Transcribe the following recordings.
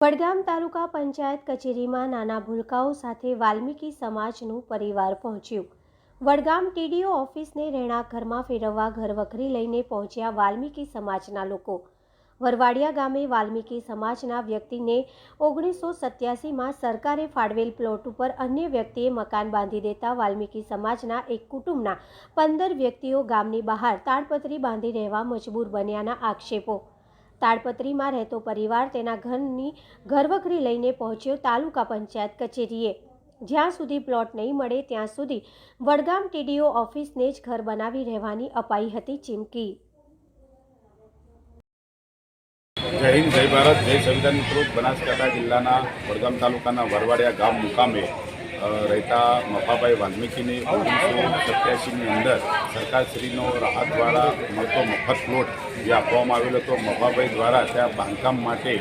વડગામ તાલુકા પંચાયત કચેરીમાં નાના ભૂલકાઓ સાથે વાલ્મીકી સમાજનું પરિવાર પહોંચ્યું. વડગામ ટીડીઓ ઓફિસને રહેણાંક ઘરમાં ફેરવવા ઘરવખરી લઈને પહોંચ્યા વાલ્મીકી સમાજના લોકો. વરવાડિયા ગામે વાલ્મીકી સમાજના વ્યક્તિને ઓગણીસો સત્યાસીમાં સરકારે ફાળવેલ પ્લોટ ઉપર અન્ય વ્યક્તિએ મકાન બાંધી દેતા વાલ્મીકી સમાજના એક કુટુંબના પંદર વ્યક્તિઓ ગામની બહાર તાડપત્રી બાંધી રહેવા મજબૂર બન્યાના આક્ષેપો. તાડપત્રીમાં રહેતો પરિવાર તેના ઘરની ઘરવખરી લઈને પહોંચ્યો તાલુકા પંચાયત કચેરીએ. જ્યાં સુધી પ્લોટ નહીં મળે ત્યાં સુધી વડગામ ટીડીઓ ઓફિસને જ ઘર બનાવી રહેવાની અપાઈ હતી ચીમકી. જય હિન્દ, જય ભારત, જય સંવિધાન મિત્રો બનાસકાંઠા જિલ્લાના વડગામ તાલુકાના વરવાડિયા ગામ મુકામે રહેતા મફાભાઈ વાલ્મીકીની ઓગણીસો સત્યાસીની અંદર સરકારશ્રીનો રાહત દ્વારા મળતો મફત પ્લોટ જે આપવામાં આવેલો હતો, મફાભાઈ દ્વારા ત્યાં બાંધકામ માટે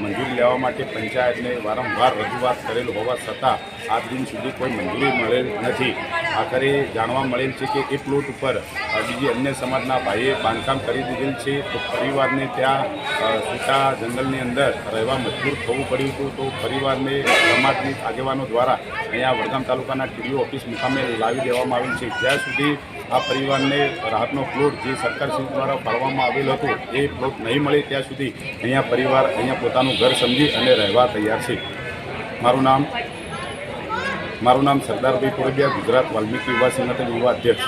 મંજૂરી લેવા માટે પંચાયતને વારંવાર રજૂઆત કરેલ હોવા છતાં આજ દિન સુધી કોઈ મંજૂરી મળેલ નથી. આખરે જાણવા મળેલ છે કે એ પ્લોટ ઉપર બીજી અન્ય સમાજના ભાઈએ બાંધકામ કરી દીધેલ છે. તો પરિવારને ત્યાં સૂટા જંગલની અંદર રહેવા મજબૂર થવું પડ્યું હતું. તો પરિવારને સમાજની આગેવાનો દ્વારા અહીંયા વડગામ તાલુકાના ટીડીઓ ઓફિસ મુકામે લાવી દેવામાં આવેલ છે. જ્યાં સુધી આ પરિવારને રાહતનો પ્લોટ જે સરકારશ્રી દ્વારા ફાળવામાં આવેલ હતો, એ પ્લોટ નહીં મળે ત્યાં સુધી અહીંયા પરિવાર અહીંયા પોતાનું ઘર સમજી અને રહેવા તૈયાર છે. મારું નામ મારું નામ સરદારભાઈ પોરડિયા ગુજરાત વાલ્મીકી યુવા સંગઠન યુવા અધ્યક્ષ.